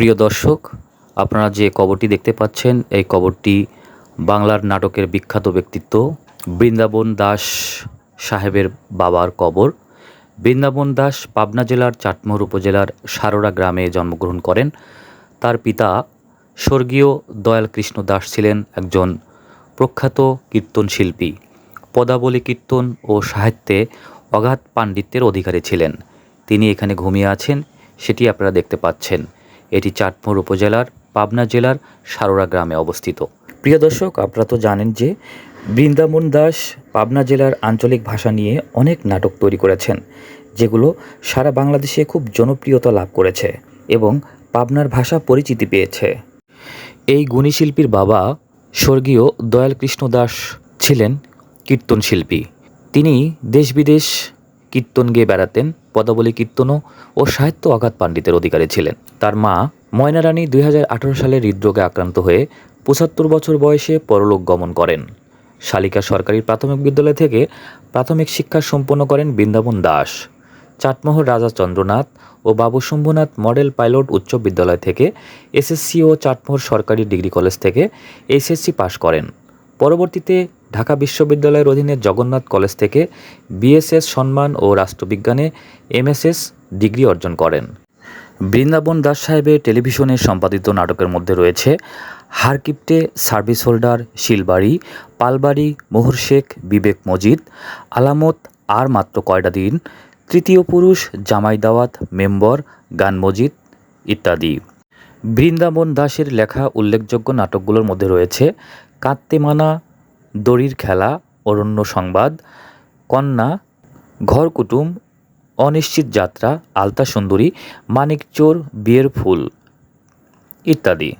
প্রিয় দর্শক, আপনারা যে কবরটি দেখতে পাচ্ছেন, এই কবরটি বাংলার নাটকের বিখ্যাত ব্যক্তিত্ব বৃন্দাবন দাস সাহেবের বাবার কবর। বৃন্দাবন দাস পাবনা জেলার চাটমোহর উপজেলার সারোরা গ্রামে জন্মগ্রহণ করেন। তার পিতা স্বর্গীয় দয়াল কৃষ্ণ দাস ছিলেন একজন প্রখ্যাত কীর্তন শিল্পী, পদাবলী কীর্তন ও সাহিত্যে অগাধ পাণ্ডিত্যের অধিকারী ছিলেন। তিনি এখানে ঘুমিয়ে আছেন, সেটি আপনারা দেখতে পাচ্ছেন। এটি চাটমোহর উপজেলার পাবনা জেলার সারোরা গ্রামে অবস্থিত। প্রিয় দর্শক, আপনারা তো জানেন যে বৃন্দাবন দাস পাবনা জেলার আঞ্চলিক ভাষা নিয়ে অনেক নাটক তৈরি করেছেন, যেগুলো সারা বাংলাদেশে খুব জনপ্রিয়তা লাভ করেছে এবং পাবনার ভাষা পরিচিতি পেয়েছে। এই গুণী শিল্পীর বাবা স্বর্গীয় দয়াল কৃষ্ণ দাস ছিলেন কীর্তন শিল্পী তিনি দেশ বিদেশ কীর্তন গেয়ে বেড়াতেন, পদাবলী কীর্তনও ও সাহিত্য অগাধ পাণ্ডিতের অধিকারী ছিলেন। তার মা, ময়না রানী, দুই হাজার আঠেরো সালে হৃদরোগে আক্রান্ত হয়ে পঁচাত্তর বছর বয়সে পরলোক গমন করেন। শালিকা সরকারি প্রাথমিক বিদ্যালয় থেকে প্রাথমিক শিক্ষা সম্পন্ন করেন বৃন্দাবন দাস। চাটমোহর রাজা চন্দ্রনাথ ও বাবু শম্ভুনাথ মডেল পাইলট উচ্চ বিদ্যালয় থেকে এসএসসি ও চাটমোহর সরকারি ডিগ্রি কলেজ থেকে এইচএসসি পাশ করেন। পরবর্তীতে ঢাকা বিশ্ববিদ্যালয়ের অধীনে জগন্নাথ কলেজ থেকে বিএসএস সম্মান ও রাষ্ট্রবিজ্ঞানে এমএসএস ডিগ্রি অর্জন করেন। বৃন্দাবন দাস সাহেবের টেলিভিশনে সম্পাদিত নাটকের মধ্যে রয়েছে হারকিপ্টে সার্ভিস হোল্ডার শিলবাড়ি, পালবাড়ি, মোহর শেখ, বিবেক মজিদ, আলামত আর মাত্র কয়টা দিন, তৃতীয় পুরুষ জামাই দাওয়াত, মেম্বর, গান মজিদ ইত্যাদি। বৃন্দাবন দাসের লেখা উল্লেখযোগ্য নাটকগুলোর মধ্যে রয়েছে কাত্তেমানা দড়ির খেলা, অরণ্য সংবাদ, কন্যা ঘর কুটুম অনিশ্চিত যাত্রা আলতা সুন্দরী মানিক চোর বিয়ের ফুল ইত্যাদি।